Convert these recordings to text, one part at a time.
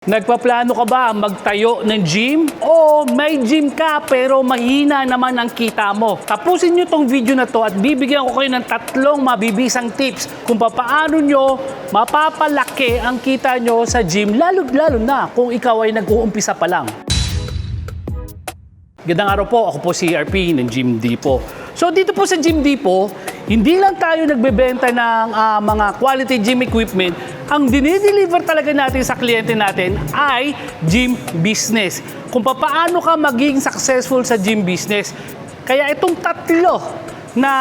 Nagpaplano ka ba magtayo ng gym? O may gym ka pero mahina naman ang kita mo? Tapusin nyo tong video na to at bibigyan ko kayo ng tatlong mabibisang tips kung paano nyo mapapalaki ang kita nyo sa gym lalo-lalo na kung ikaw ay nag-uumpisa pa lang. Gandang araw po, ako po si RP ng Gym Depot. So dito po sa Gym Depot, hindi lang tayo nagbebenta ng ah, mga quality gym equipment, ang dinideliver talaga natin sa kliyente natin ay gym business. Kung paano ka maging successful sa gym business. Kaya itong tatlo na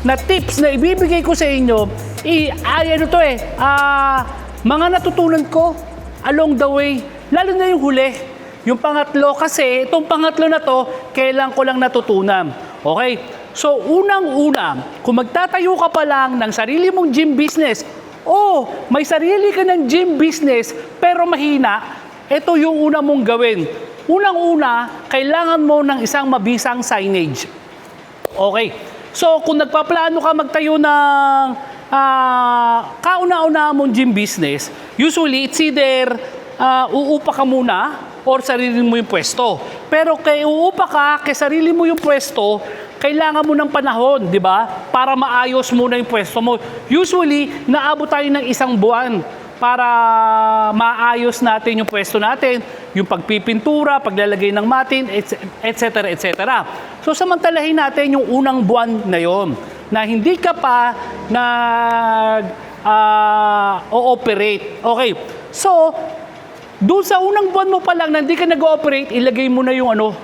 na tips na ibibigay ko sa inyo, i, ay ano to eh, ah, mga natutunan ko along the way, lalo na yung huli. Yung pangatlo kasi, itong pangatlo na to, kailan ko lang natutunan. Okay? So, unang-una, kung magtatayo ka pa lang ng sarili mong gym business, o may sarili ka ng gym business, pero mahina, ito yung una mong gawin. Unang-una, kailangan mo ng isang mabisang signage. Okay. So, kung nagpaplano ka magtayo ng ah, kauna-una mong gym business, usually it's either ah, uupa ka muna or sarili mo yung pwesto. Pero kay uupa ka, kay sarili mo yung pwesto, kailangan mo ng panahon, di ba? Para maayos muna yung pwesto mo. Usually, naabot tayo ng isang buwan para maayos natin yung pwesto natin, yung pagpipintura, paglalagay ng matin, etc. etc. So samantalahin natin yung unang buwan na yon na hindi ka pa nag ah, o-operate. Okay. So, doon sa unang buwan mo pa lang na hindi ka nag-ooperate, ilagay mo na yung ano,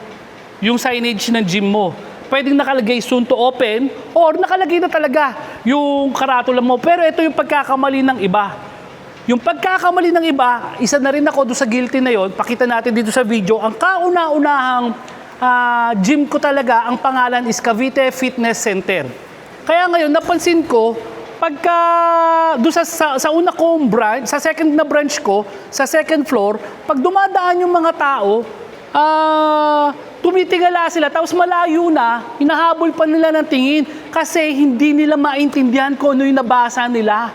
yung signage ng gym mo. Pwedeng nakalagay soon to open or nakalagay na talaga yung karatula mo. Pero ito yung pagkakamali ng iba. Yung pagkakamali ng iba, isa na rin ako doon sa guilty na yon. Pakita natin dito sa video. Ang kauna-unahang ah, gym ko talaga, ang pangalan is Cavite Fitness Center. Kaya ngayon, napansin ko, pagka doon sa, sa, sa una kong branch, sa second na branch ko, sa second floor, pag dumadaan yung mga tao, ah, tumitigala sila, tapos malayo na, hinahabol pa nila ng tingin kasi hindi nila maintindihan kung ano yung nabasa nila.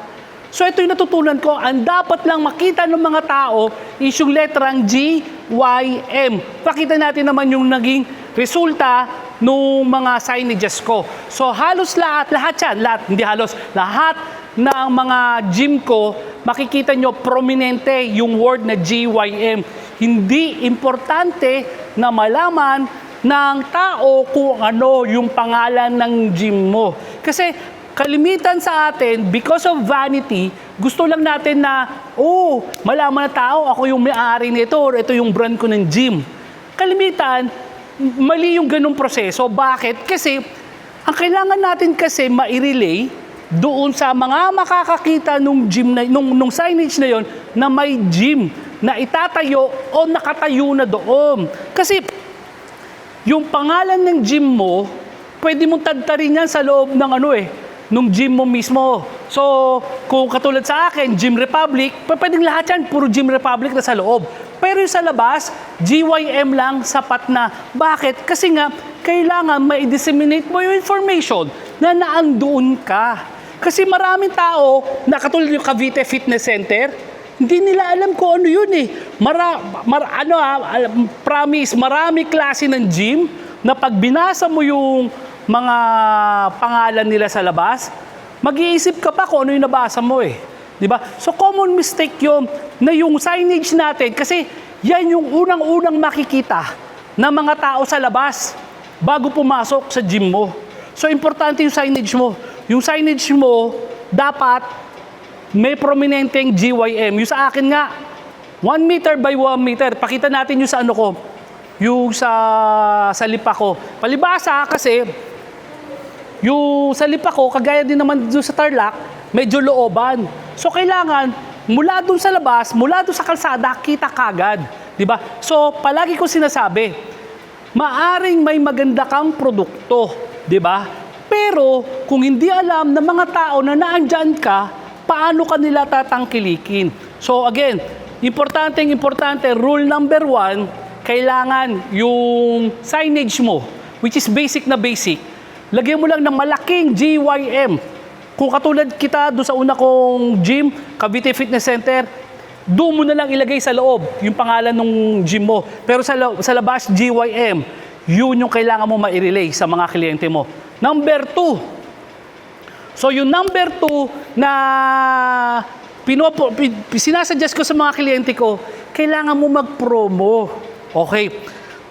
So ito yung natutunan ko, ang dapat lang makita ng mga tao is yung letrang G, Y, M. Pakita natin naman yung naging resulta nung mga signages ko. So halos lahat, lahat yan, lahat, hindi halos, lahat ng mga gym ko, makikita nyo prominente yung word na G, Y, M. Hindi importante na malaman ng tao kung ano yung pangalan ng gym mo. Kasi kalimitan sa atin, because of vanity, gusto lang natin na, oh, malaman na tao, ako yung may-ari nito, or ito yung brand ko ng gym. Kalimitan, mali yung ganung proseso. Bakit? Kasi, ang kailangan natin kasi ma-relay doon sa mga makakakita nung gym na, nung, nung signage na yon na may gym na itatayo o nakatayo na doon. Kasi yung pangalan ng gym mo, pwede mong tadtarin yan sa loob ng ano eh, nung gym mo mismo. So, kung katulad sa akin, Gym Republic, pwedeng lahat yan, puro Gym Republic na sa loob. Pero yung sa labas, GYM lang, sapat na. Bakit? Kasi nga, kailangan ma-disseminate mo yung information na naandoon ka. Kasi maraming tao, na katulad yung Cavite Fitness Center, hindi nila alam kung ano yun eh. Mara, mar, ano ah, alam- promise, marami klase ng gym na pag binasa mo yung mga pangalan nila sa labas, mag-iisip ka pa kung ano yung nabasa mo eh. Di ba? So common mistake yun na yung signage natin kasi yan yung unang-unang makikita ng mga tao sa labas bago pumasok sa gym mo. So importante yung signage mo. Yung signage mo dapat may prominenteng GYM. Yung sa akin nga, 1 meter by 1 meter. Pakita natin yung sa ano ko, yung sa, sa lipa ko. Palibasa kasi, yung sa lipa ko, kagaya din naman doon sa Tarlac, medyo looban. So kailangan, mula doon sa labas, mula doon sa kalsada, kita kagad. Di ba? So palagi ko sinasabi, maaring may maganda kang produkto. Di ba? Pero kung hindi alam ng mga tao na naandyan ka, paano ka nila tatangkilikin? So again, importante importante, rule number one, kailangan yung signage mo, which is basic na basic, lagyan mo lang ng malaking GYM. Kung katulad kita doon sa una kong gym, Cavite Fitness Center, doon mo na lang ilagay sa loob yung pangalan ng gym mo. Pero sa, sa labas, GYM, yun yung kailangan mo ma-relay sa mga kliyente mo. Number two, So yung number two na pinopo, pi- sinasuggest ko sa mga kliyente ko, kailangan mo mag-promo. Okay.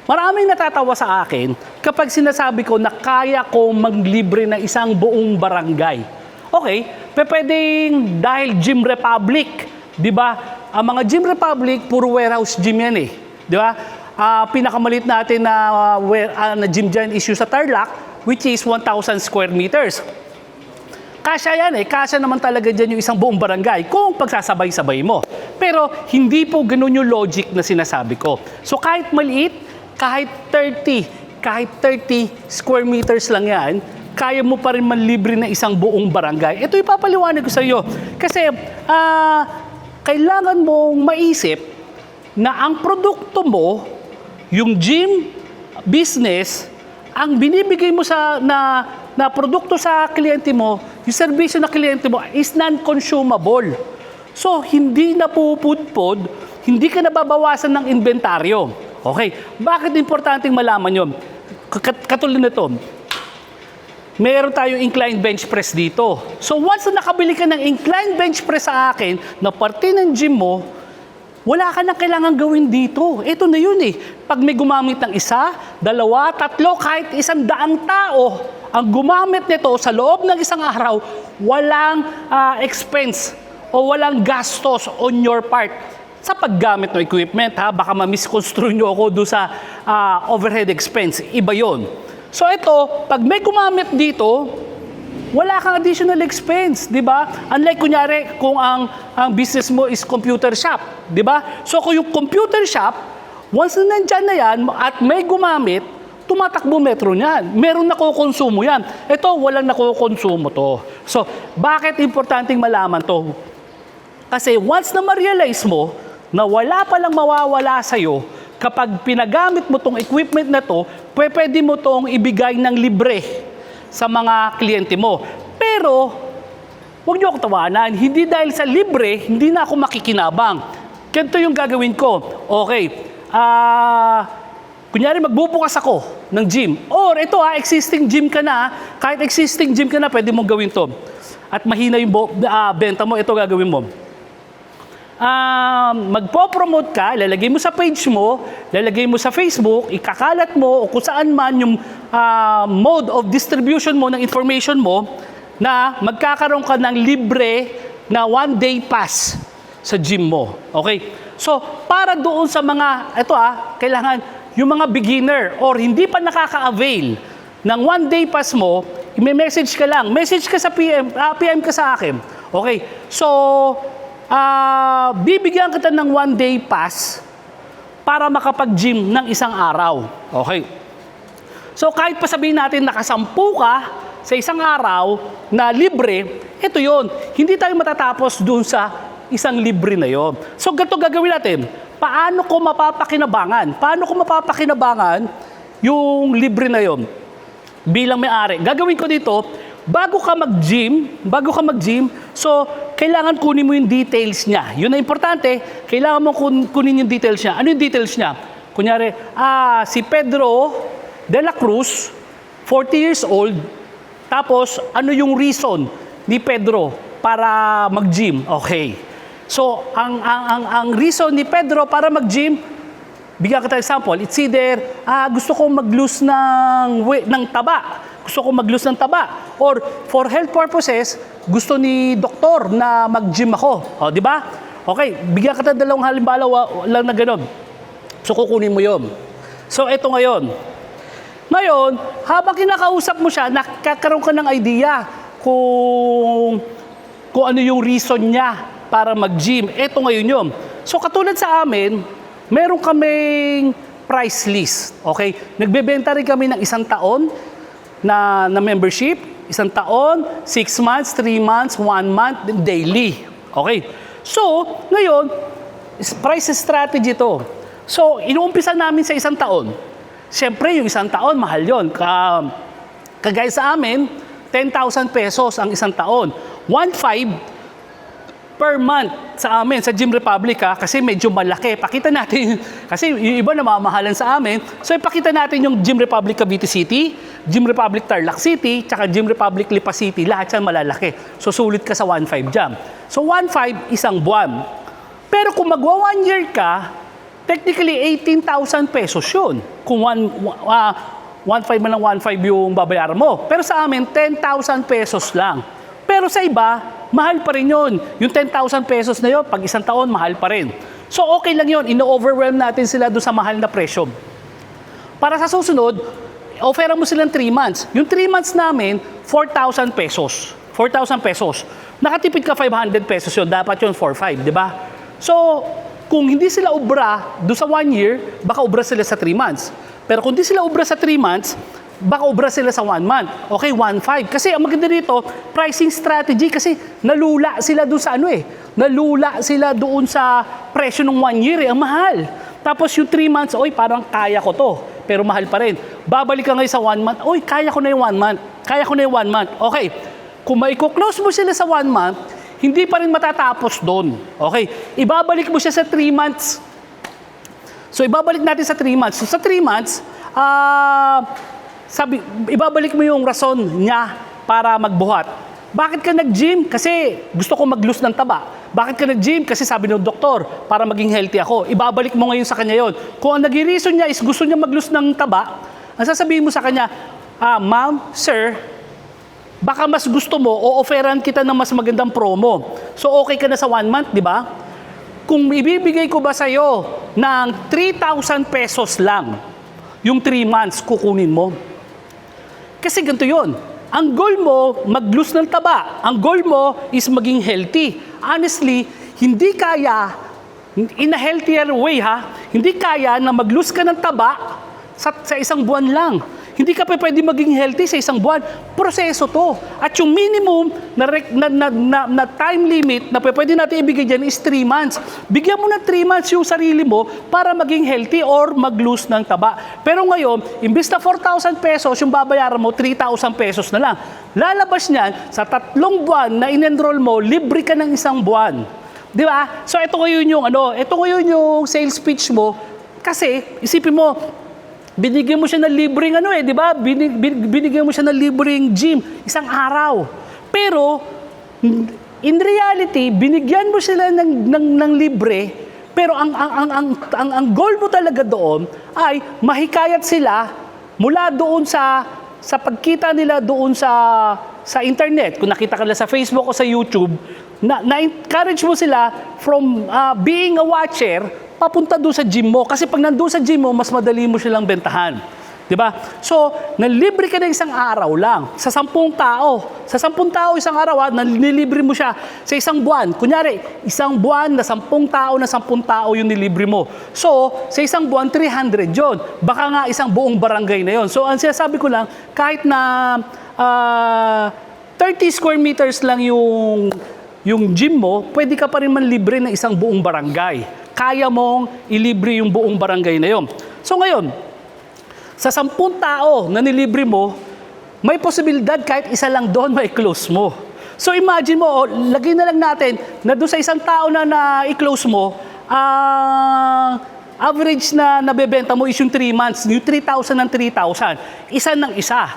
Maraming natatawa sa akin kapag sinasabi ko na kaya ko maglibre ng isang buong barangay. Okay, pwedeng dahil Gym Republic, di ba? Ang mga Gym Republic, puro warehouse gym yan eh. Di ba? Ah, pinakamalit natin na, ah, ware- ah, na gym dyan issue sa Tarlac, which is 1,000 square meters. Kasya yan eh. Kasya naman talaga dyan yung isang buong barangay kung pagsasabay-sabay mo. Pero hindi po ganun yung logic na sinasabi ko. So kahit maliit, kahit 30, kahit 30 square meters lang yan, kaya mo pa rin manlibre na isang buong barangay. Ito ipapaliwanag ko sa iyo. Kasi ah, kailangan mong maisip na ang produkto mo, yung gym business, ang binibigay mo sa na na produkto sa kliyente mo, yung serbisyo na kliyente mo is non-consumable. So, hindi na pupudpod, hindi ka nababawasan ng inventaryo. Okay, bakit importanteng malaman yon? Kat- Katulad nito, meron tayong incline bench press dito. So once na nakabili ka ng incline bench press sa akin na parte ng gym mo, wala ka na kailangan gawin dito. Ito na yun eh. Pag may gumamit ng isa, dalawa, tatlo, kahit isang daang tao, ang gumamit nito sa loob ng isang araw, walang ah, expense o walang gastos on your part sa paggamit ng equipment ha baka ma-misconstrue nyo ako do sa ah, overhead expense iba yon so ito pag may gumamit dito wala kang additional expense, di ba? Unlike kunyari kung ang ang business mo is computer shop, di ba? So kung yung computer shop, once na nandyan na yan at may gumamit, tumatakbo metro niyan. Meron nakukonsumo yan. Ito, walang nakukonsumo to. So, bakit importanteng malaman to? Kasi once na ma-realize mo na wala palang mawawala sa'yo, kapag pinagamit mo tong equipment na to, pwede mo tong ibigay ng libre sa mga kliyente mo. Pero, huwag niyo akong tawanan. Hindi dahil sa libre, hindi na ako makikinabang. Ganito yung gagawin ko. Okay, ah... Kunyari, magbubukas ako ng gym. Or ito ha, existing gym ka na. Kahit existing gym ka na, pwede mong gawin to. At mahina yung ah, benta mo, ito gagawin mo. Ah, magpo-promote ka, lalagay mo sa page mo, lalagay mo sa Facebook, ikakalat mo o kung saan man yung ah, mode of distribution mo ng information mo na magkakaroon ka ng libre na one day pass sa gym mo. Okay? So, para doon sa mga, ito ah, kailangan yung mga beginner or hindi pa nakaka-avail ng one day pass mo, i-message ka lang. Message ka sa PM, ah, PM ka sa akin. Okay? So, ah, bibigyan kita ng one day pass para makapag-gym ng isang araw. Okay? So kahit pa sabihin natin nakasampu ka sa isang araw na libre, ito yon. Hindi tayo matatapos dun sa isang libre na yon. So ganito gagawin natin. Paano ko mapapakinabangan? Paano ko mapapakinabangan yung libre na yon? Bilang may-ari. Gagawin ko dito, bago ka mag-gym, bago ka mag-gym, so kailangan kunin mo yung details niya. Yun na importante, kailangan mo kun- kunin yung details niya. Ano yung details niya? Kunyari, ah, si Pedro de la Cruz, 40 years old, tapos ano yung reason ni Pedro para mag-gym? Okay. So, ang, ang, ang, ang reason ni Pedro para mag-gym, bigyan kita example, it's either, ah, gusto ko mag-lose ng, ng taba. Gusto ko mag-lose ng taba. Or for health purposes, gusto ni doktor na mag-gym ako. O, di ba? Okay, bigyan kita dalawang halimbawa lang na ganun. So, kukunin mo yon. So, eto ngayon. Ngayon, habang kinakausap mo siya, nakakaroon ka ng idea kung, kung ano yung reason niya para mag-gym. Ito ngayon yun. So katulad sa amin, meron kaming price list. Okay? Nagbebenta rin kami ng isang taon na, na membership, isang taon, six months, three months, one month, then daily. Okay? So, ngayon, price strategy to. So, inuumpisa namin sa isang taon. Siyempre, yung isang taon, mahal yon. Ka, kagaya sa amin, 10,000 pesos ang isang taon. 1.5 per month sa amin, sa Gym Republic ha, kasi medyo malaki. Pakita natin, kasi yung iba namamahalan sa amin. So ipakita natin yung Gym Republic Cavite City, Gym Republic Tarlac City, tsaka Gym Republic Lipa City. Lahat yan malalaki. So sulit ka sa 1.5 jam. So 1.5 isang buwan. Pero kung magwa one year ka, technically 18,000 pesos yun. Kung one, uh, 1.5 man lang 1.5 yung babayaran mo. Pero sa amin, 10,000 pesos lang. Pero sa iba, mahal pa rin yun. Yung 10,000 pesos na yun, pag isang taon, mahal pa rin. So okay lang yun, ino-overwhelm natin sila doon sa mahal na presyo. Para sa susunod, offeran mo silang 3 months. Yung 3 months namin, 4,000 pesos. 4,000 pesos. Nakatipid ka 500 pesos yun, dapat yun 4,500, di ba? So, kung hindi sila ubra do sa 1 year, baka ubra sila sa 3 months. Pero kung hindi sila ubra sa 3 months, baka ubra sila sa 1 month. Okay, 1.5. Kasi ang maganda dito, pricing strategy kasi nalula sila doon sa ano eh. Nalula sila doon sa presyo ng 1 year eh. Ang mahal. Tapos yung 3 months, oy, parang kaya ko to. Pero mahal pa rin. Babalik ka ngayon sa 1 month, oy, kaya ko na yung 1 month. Kaya ko na yung 1 month. Okay. Kung maiko-close mo sila sa 1 month, hindi pa rin matatapos doon. Okay. Ibabalik mo siya sa 3 months. So ibabalik natin sa 3 months. So sa 3 months, ah sabi, ibabalik mo yung rason niya para magbuhat. Bakit ka nag-gym? Kasi gusto ko mag-lose ng taba. Bakit ka nag-gym? Kasi sabi ng doktor, para maging healthy ako. Ibabalik mo ngayon sa kanya yon. Kung ang naging reason niya is gusto niya mag-lose ng taba, ang sasabihin mo sa kanya, ah, ma'am, sir, baka mas gusto mo o offeran kita ng mas magandang promo. So okay ka na sa one month, di ba? Kung ibibigay ko ba sa'yo ng 3,000 pesos lang, yung 3 months kukunin mo. Kasi ganito yon. Ang goal mo, mag-lose ng taba. Ang goal mo is maging healthy. Honestly, hindi kaya, in a healthier way ha, hindi kaya na mag-lose ka ng taba sa, sa isang buwan lang. Hindi ka pa pwede maging healthy sa isang buwan. Proseso to. At yung minimum na, na, na, na, na time limit na pwede natin ibigay dyan is 3 months. Bigyan mo ng 3 months yung sarili mo para maging healthy or mag-lose ng taba. Pero ngayon, imbis na 4,000 pesos, yung babayaran mo, 3,000 pesos na lang. Lalabas niyan, sa tatlong buwan na in-enroll mo, libre ka ng isang buwan. Di ba? So ito ngayon yung ano, ito ngayon yung sales pitch mo kasi isipin mo, binigyan mo siya ng libreng ano eh, di ba? Binig, bin- binigyan mo siya ng libreng gym, isang araw. Pero, in reality, binigyan mo sila ng, ng, ng libre, pero ang, ang, ang, ang, ang, ang goal mo talaga doon ay mahikayat sila mula doon sa sa pagkita nila doon sa sa internet, kung nakita ka nila sa Facebook o sa YouTube, na, na-encourage mo sila from ah, being a watcher papunta doon sa gym mo. Kasi pag nandoon sa gym mo, mas madali mo silang bentahan. 'Di ba? So, nalibre ka na isang araw lang sa sampung tao. Sa sampung tao isang araw, ha, nilibre mo siya sa isang buwan. Kunyari, isang buwan na sampung tao na sampung tao yung nilibre mo. So, sa isang buwan, 300 yon. Baka nga isang buong barangay na yon. So, ang sinasabi ko lang, kahit na ah, 30 square meters lang yung yung gym mo, pwede ka pa rin manlibre ng isang buong barangay. Kaya mong ilibre yung buong barangay na yon. So ngayon, sa sampung tao na nilibre mo, may posibilidad kahit isa lang doon may close mo. So imagine mo, oh, lagay na lang natin na doon sa isang tao na na-close mo, ang average na nabebenta mo is yung 3 months, yung 3,000 ng 3,000. Isa ng isa.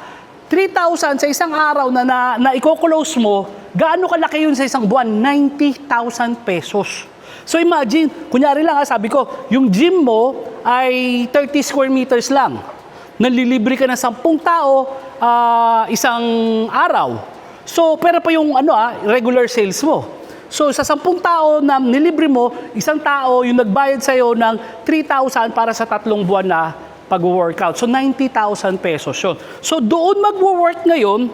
3,000 sa isang araw na, na, na i-close mo, gaano kalaki yun sa isang buwan? 90,000 pesos. So imagine, kunyari lang ha, sabi ko, yung gym mo ay 30 square meters lang. Nalilibre ka ng 10 tao ah, isang araw. So, pero pa yung ano ah, regular sales mo. So, sa 10 tao na nilibre mo, isang tao yung nagbayad sa'yo ng 3,000 para sa tatlong buwan na pag-workout. So, 90,000 pesos yun. So, doon mag-work ngayon,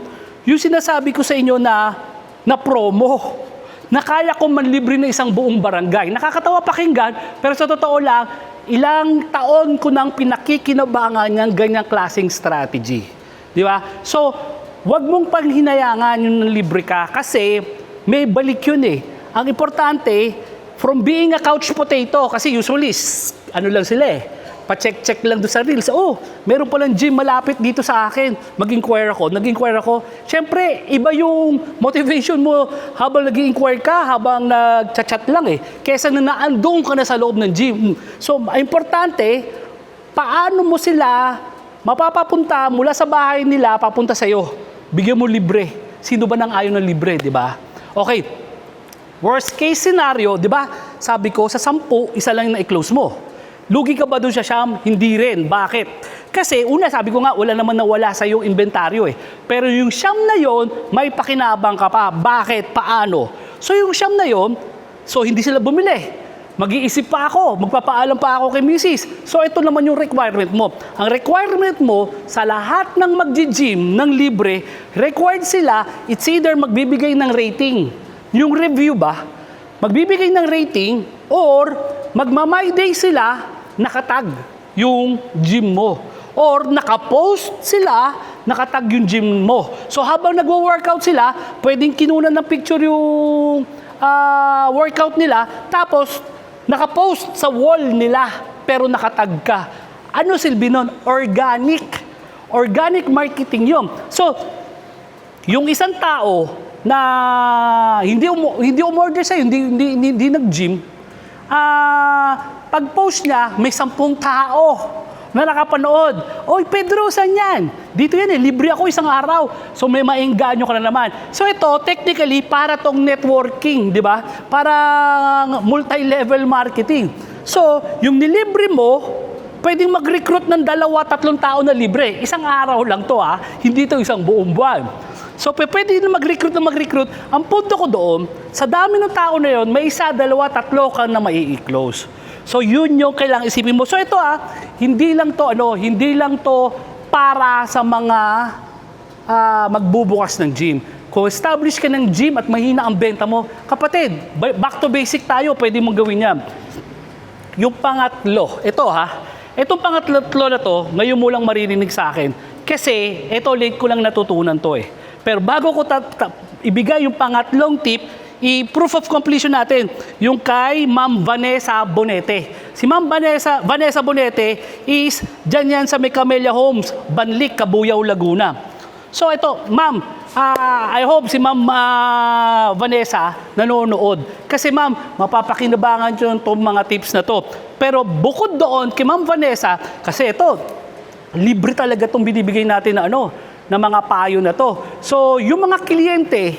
yung sinasabi ko sa inyo na, na promo na kaya ko manlibre na isang buong barangay. Nakakatawa pakinggan, pero sa totoo lang, ilang taon ko nang pinakikinabangan ng ganyang klaseng strategy. Di ba? So, wag mong panghinayangan yung libre ka kasi may balik yun eh. Ang importante, from being a couch potato, kasi usually, ano lang sila eh, pa-check-check lang doon sa Reels. Oh, meron palang gym malapit dito sa akin. Mag-inquire ako, nag-inquire ako. Siyempre, iba yung motivation mo habang nag-inquire ka, habang nag-chat lang eh. Kesa na naandun ka na sa loob ng gym. So, importante, paano mo sila mapapapunta mula sa bahay nila papunta sa'yo. Bigyan mo libre. Sino ba nang ayaw ng libre, di ba? Okay, Worst case scenario, di ba? Sabi ko, sa sampu, isa lang yung na-close mo. Lugi ka ba doon sa Sham? Hindi rin. Bakit? Kasi una, sabi ko nga, wala naman nawala sa iyong inventaryo eh. Pero yung Sham na yon, may pakinabang ka pa. Bakit? Paano? So yung Sham na yon, so hindi sila bumili. Mag-iisip pa ako, magpapaalam pa ako kay Mrs. So ito naman yung requirement mo. Ang requirement mo sa lahat ng mag-gym ng libre, required sila, it's either magbibigay ng rating. Yung review ba, magbibigay ng rating or magma-my day sila, nakatag yung gym mo. Or nakapost sila, nakatag yung gym mo. So habang nagwo-workout sila, pwedeng kinunan ng picture yung ah, workout nila, tapos nakapost sa wall nila, pero nakatag ka. Ano silbi nun? Organic. Organic marketing yun. So, yung isang tao na hindi umo, hindi umorder sa'yo, hindi, hindi, hindi, hindi nag-gym, ah, pag-post niya, may sampung tao na nakapanood. Oy, Pedro, saan yan? Dito yan eh, libre ako isang araw. So may maengganyo ka na naman. So ito, technically, para tong networking, di ba? Para multi-level marketing. So, yung nilibre mo, pwedeng mag-recruit ng dalawa, tatlong tao na libre. Isang araw lang to ha, hindi to isang buong buwan. So, pwede na mag-recruit na mag-recruit. Ang punto ko doon, sa dami ng tao na yon, may isa, dalawa, tatlo ka na mai-close. So, yun yung kailangang isipin mo. So, ito ah, hindi lang to, ano, hindi lang to para sa mga ah, magbubukas ng gym. Kung establish ka ng gym at mahina ang benta mo, kapatid, ba- back to basic tayo, pwede mong gawin yan. Yung pangatlo, ito ha, itong pangatlo na to, ngayon mo lang maririnig sa akin. Kasi, ito late ko lang natutunan to eh. Pero bago ko ibigay yung pangatlong tip, i-proof of completion natin, yung kay Ma'am Vanessa Bonete. Si Ma'am Vanessa, Vanessa Bonete is dyan yan sa may Camellia Homes, Banlik, Cabuyao, Laguna. So ito, ma'am, ah, I hope si ma'am ah, Vanessa nanonood. Kasi ma'am, mapapakinabangan yun itong mga tips na to. Pero bukod doon, kay ma'am Vanessa, kasi ito, libre talaga itong binibigay natin na ano, na mga payo na to. So, yung mga kliyente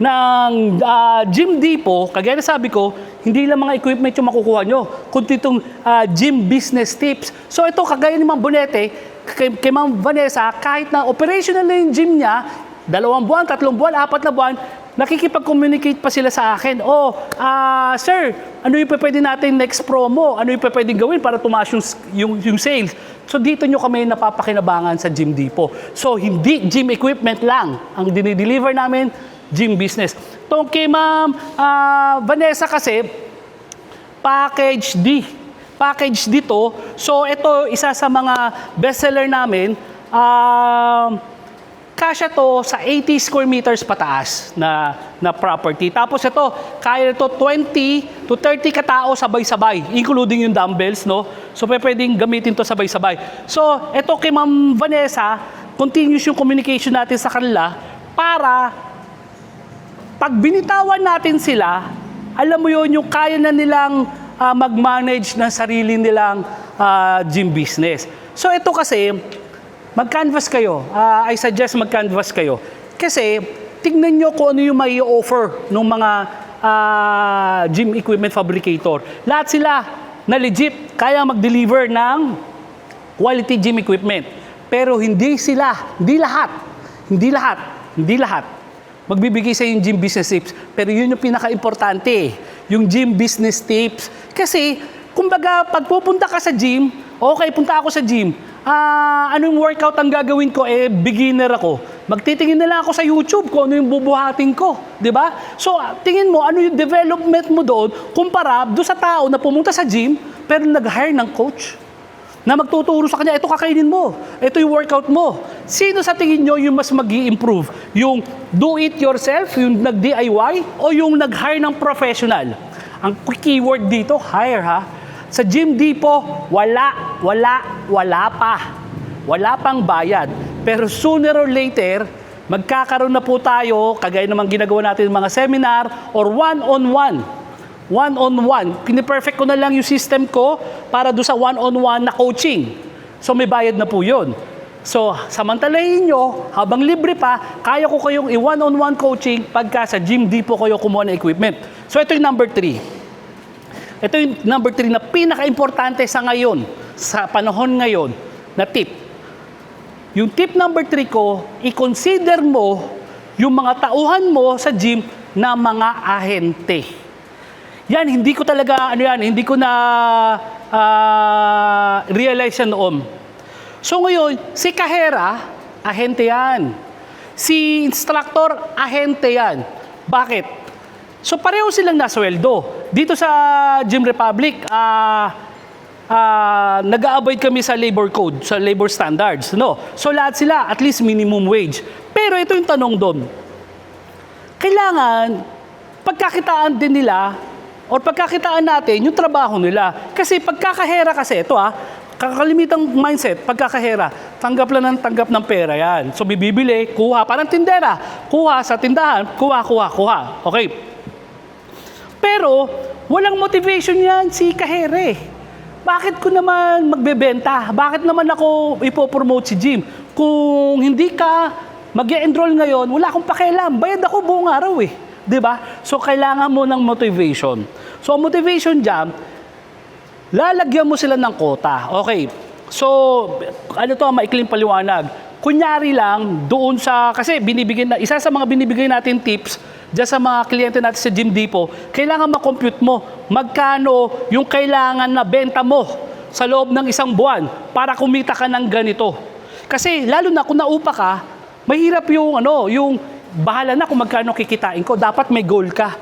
ng ah, Gym Depot, kagaya na sabi ko, hindi lang mga equipment yung makukuha nyo, kundi itong ah, gym business tips. So ito, kagaya ni Ma'am Bonete, kay, kay Ma'am Vanessa, kahit na operational na yung gym niya, dalawang buwan, tatlong buwan, apat na buwan, nakikipag-communicate pa sila sa akin. Oh, ah, sir, ano yung pwede natin next promo? Ano yung pwedeng gawin para tumaas yung, yung, yung sales? So dito nyo kami napapakinabangan sa Gym Depot. So hindi gym equipment lang ang dinideliver namin, gym business. Itong kay Ma'am ah, Vanessa kasi, package D. Package dito. So ito, isa sa mga bestseller namin. Um, kasya to sa 80 square meters pataas na, na property. Tapos ito, kaya ito 20 to 30 katao sabay-sabay, including yung dumbbells, no? So pwedeng gamitin to sabay-sabay. So ito kay Ma'am Vanessa, continuous yung communication natin sa kanila para pag binitawan natin sila, alam mo yon yung kaya na nilang ah, mag-manage ng sarili nilang ah, gym business. So ito kasi, mag-canvas kayo. Ah, I suggest mag-canvas kayo. Kasi, tingnan nyo kung ano yung may offer ng mga ah, gym equipment fabricator. Lahat sila na legit, kaya mag-deliver ng quality gym equipment. Pero hindi sila, hindi lahat, hindi lahat, hindi lahat magbibigay sa yung gym business tips. Pero yun yung pinaka-importante yung gym business tips. Kasi, kumbaga, pag pupunta ka sa gym, okay, punta ako sa gym, ah, anong workout ang gagawin ko? Eh, beginner ako. Magtitingin na lang ako sa YouTube kung ano yung bubuhatin ko. ba? So, ah, tingin mo, ano yung development mo doon kumpara doon sa tao na pumunta sa gym pero nag-hire ng coach na magtuturo sa kanya, ito kakainin mo, ito yung workout mo. Sino sa tingin nyo yung mas mag improve Yung do it yourself, yung nag-DIY, o yung nag-hire ng professional? Ang keyword dito, hire ha. Sa Gym Depot, wala, wala, wala pa. Wala pang bayad. Pero sooner or later, magkakaroon na po tayo, kagaya naman ginagawa natin mga seminar or one-on-one. One-on-one. Piniperfect ko na lang yung system ko para do sa one-on-one na coaching. So may bayad na po yun. So, samantalahin nyo, habang libre pa, kaya ko kayong i-one-on-one coaching pagka sa Gym Depot kayo kumuha ng equipment. So, ito yung number three. Ito yung number three na pinaka-importante sa ngayon, sa panahon ngayon, na tip. Yung tip number three ko, i-consider mo yung mga tauhan mo sa gym na mga ahente. Yan, hindi ko talaga, ano yan, hindi ko na ah, realize yan noon. So ngayon, si Kahera, ahente yan. Si instructor, ahente yan. Bakit? So pareho silang nasweldo. Dito sa Gym Republic, ah ah, nag-a-avoid kami sa labor code, sa labor standards. No? So lahat sila, at least minimum wage. Pero ito yung tanong doon. Kailangan, pagkakitaan din nila, or pagkakitaan natin yung trabaho nila. Kasi pagkakahera kasi, ito ah, kakalimitang mindset, pagkakahera, tanggap lang ng tanggap ng pera yan. So bibibili, kuha, parang tindera, kuha sa tindahan, kuha, kuha, kuha. Okay. Pero, walang motivation yan si Kahere. Bakit ko naman magbebenta? Bakit naman ako ipopromote si Jim? Kung hindi ka mag enroll ngayon, wala akong pakialam. Bayad ako buong araw eh. ba? So, kailangan mo ng motivation. So, motivation dyan, lalagyan mo sila ng kota. Okay. So, ano to, maikling paliwanag. Kunyari lang, doon sa, kasi binibigyan na, isa sa mga binibigay natin tips, dyan sa mga kliyente natin sa Gym Depot, kailangan makompute mo magkano yung kailangan na benta mo sa loob ng isang buwan para kumita ka ng ganito. Kasi lalo na kung naupa ka, mahirap yung ano, yung bahala na kung magkano kikitain ko. Dapat may goal ka.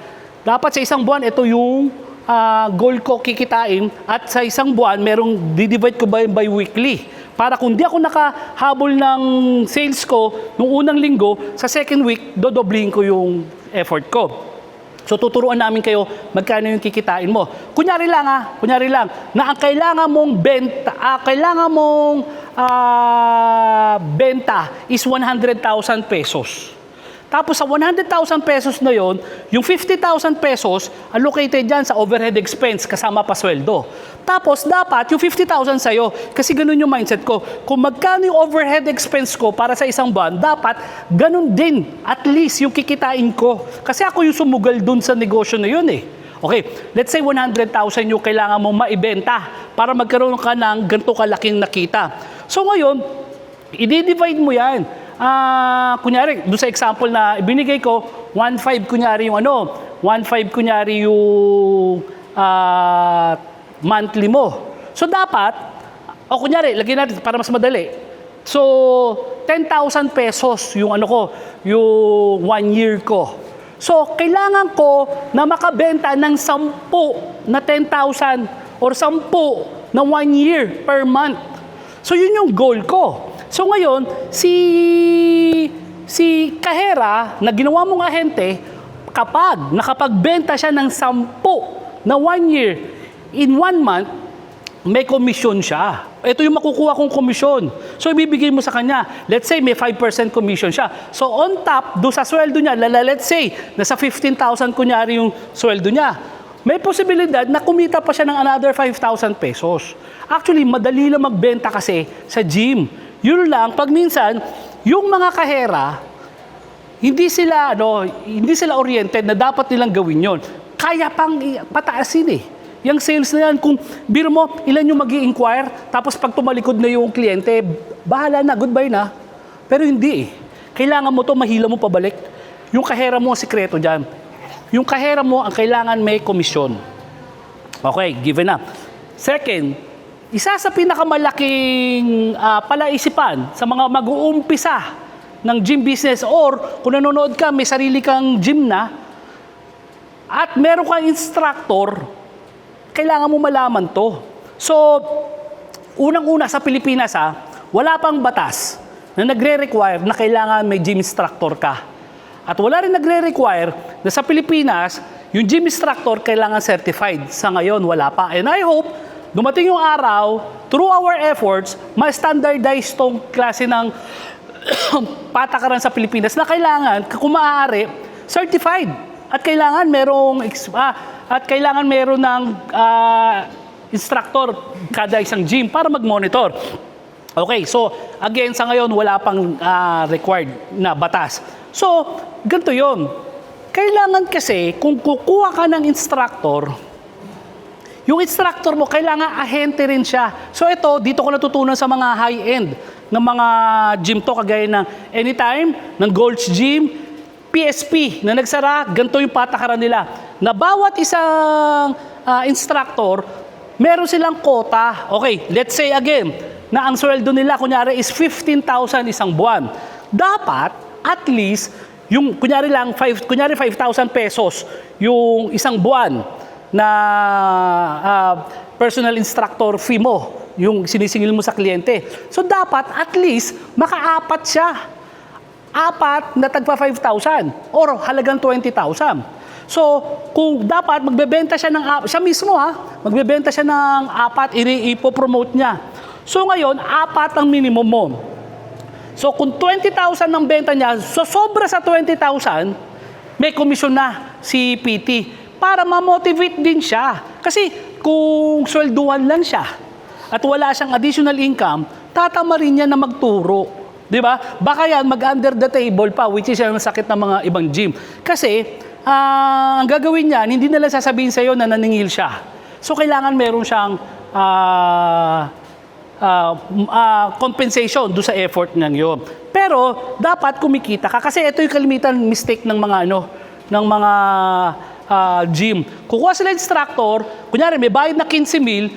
Dapat sa isang buwan, ito yung ah, goal ko kikitain at sa isang buwan, merong didivide ko by, by weekly. Para kung di ako nakahabol ng sales ko nung unang linggo, sa second week, dodoblihin ko yung effort ko. So tuturuan namin kayo magkano yung kikitain mo. Kunyari lang ah, kunyari lang, na ang kailangan mong benta, ah, kailangan mong ah, benta is 100,000 pesos. Tapos sa 100,000 pesos na yon, yung 50,000 pesos allocated dyan sa overhead expense kasama pa sweldo. Tapos dapat yung 50,000 sa'yo. Kasi ganun yung mindset ko. Kung magkano yung overhead expense ko para sa isang buwan, dapat ganun din at least yung kikitain ko. Kasi ako yung sumugal dun sa negosyo na yun eh. Okay, let's say 100,000 yung kailangan mong maibenta para magkaroon ka ng ganito kalaking nakita. So ngayon, i-divide mo yan. Ah, kunyari, doon sa example na ibinigay ko, 1.5 kunyari yung ano, 1.5 kunyari yung ah, monthly mo. So dapat, o kunyari, lagyan natin para mas madali. So, 10,000 pesos yung ano ko, yung one year ko. So, kailangan ko na makabenta ng 10 na 10,000 or 10 na one year per month. So, yun yung goal ko. So, ngayon, si, si Kahera, na ginawa mong ahente, kapag nakapagbenta siya ng 10 na one year in one month, may commission siya. Ito yung makukuha kong commission. So, ibibigay mo sa kanya. Let's say, may 5% commission siya. So, on top, do sa sweldo niya, lala, let's say, nasa 15,000 kunyari yung sweldo niya. May posibilidad na kumita pa siya ng another 5,000 pesos. Actually, madali lang magbenta kasi sa gym. Yun lang, pag minsan, yung mga kahera, hindi sila ano, hindi sila oriented na dapat nilang gawin 'yon. Kaya pang pataasin eh. Yung sales na yan, kung biro mo, ilan yung mag inquire tapos pag tumalikod na yung kliyente, bahala na, goodbye na. Pero hindi eh. Kailangan mo to mahila mo pabalik. Yung kahera mo ang sikreto dyan. Yung kahera mo, ang kailangan may komisyon. Okay, given up. Second, isa sa pinakamalaking ah, palaisipan sa mga mag-uumpisa ng gym business or kung nanonood ka, may sarili kang gym na at meron kang instructor, kailangan mo malaman to. So, unang-una sa Pilipinas ha, wala pang batas na nagre-require na kailangan may gym instructor ka. At wala rin nagre-require na sa Pilipinas, yung gym instructor kailangan certified. Sa ngayon, wala pa. And I hope dumating yung araw, through our efforts, ma-standardize tong klase ng patakaran sa Pilipinas na kailangan, kung maaari, certified. At kailangan merong, ah, at kailangan meron ng ah, instructor kada isang gym para mag-monitor. Okay, so again, sa ngayon, wala pang ah, required na batas. So, ganito yon. Kailangan kasi, kung kukuha ka ng instructor, yung instructor mo, kailangan ahente rin siya. So ito, dito ko natutunan sa mga high-end ng mga gym to, kagaya ng Anytime, ng Gold's Gym, PSP na nagsara, ganito yung patakaran nila. Na bawat isang ah, instructor, meron silang quota. Okay, let's say again, na ang sweldo nila, kunyari, is 15,000 isang buwan. Dapat, at least, yung kunyari lang, five, kunyari 5,000 pesos yung isang buwan na ah, personal instructor fee mo, yung sinisingil mo sa kliyente. So dapat at least makaapat siya. Apat na tagpa 5,000 or halagang 20,000. So, kung dapat magbebenta siya ng siya mismo ha, magbebenta siya ng apat, ipopromote niya. So ngayon, apat ang minimum mo. So kung 20,000 ang benta niya, so sobra sa 20,000, may komisyon na si PT para ma-motivate din siya. Kasi kung swelduhan lang siya at wala siyang additional income, tatama rin niya na magturo. Di ba? Baka yan mag-under the table pa, which is yung sakit ng mga ibang gym. Kasi, ah, ang gagawin niyan, hindi nila sasabihin sa'yo na naningil siya. So, kailangan meron siyang ah, m- ah, compensation do sa effort ng yun. Pero dapat kumikita ka kasi ito yung kalimitan mistake ng mga ano ng mga ah, gym. Kukuha sila instructor, kunyari may bayad na 15 mil,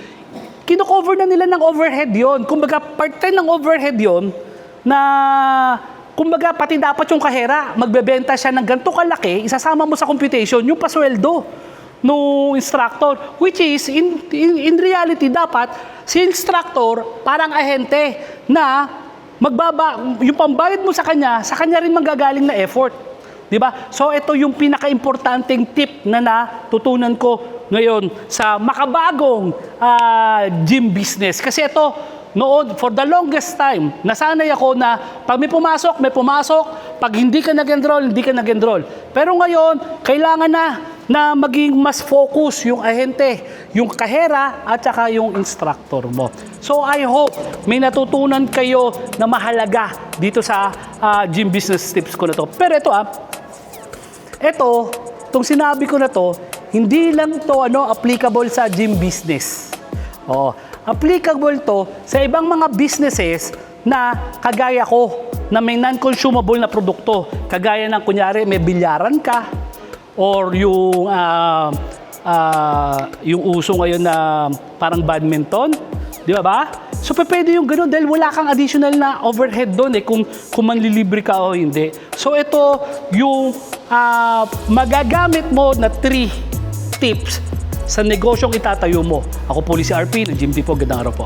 kino-cover na nila ng overhead yon. Kumbaga part-time ng overhead yon na kumbaga pati dapat yung kahera, magbebenta siya ng ganito kalaki, isasama mo sa computation yung pasweldo no instructor which is in, in, in reality dapat si instructor parang ahente na magbaba yung pambayad mo sa kanya sa kanya rin manggagaling na effort di ba so ito yung pinaka-importanting tip na natutunan ko ngayon sa makabagong ah, gym business kasi ito noon, for the longest time, nasanay ako na pag may pumasok, may pumasok. Pag hindi ka nag-enroll, hindi ka nag-enroll. Pero ngayon, kailangan na na maging mas focus yung ahente, yung kahera at saka yung instructor mo. So I hope may natutunan kayo na mahalaga dito sa ah, gym business tips ko na to. Pero ito ah, ito, itong sinabi ko na to, hindi lang to ano applicable sa gym business. Oh, applicable to sa ibang mga businesses na kagaya ko na may non-consumable na produkto. Kagaya ng kunyari may bilyaran ka or yung ah, ah, yung uso ngayon na parang badminton, di ba ba? So pwede yung ganun dahil wala kang additional na overhead doon eh kung, kung manlilibre ka o hindi. So ito yung ah, magagamit mo na three tips sa negosyong itatayo mo. Ako po si RP ng Jim Tipo. Gandang araw po.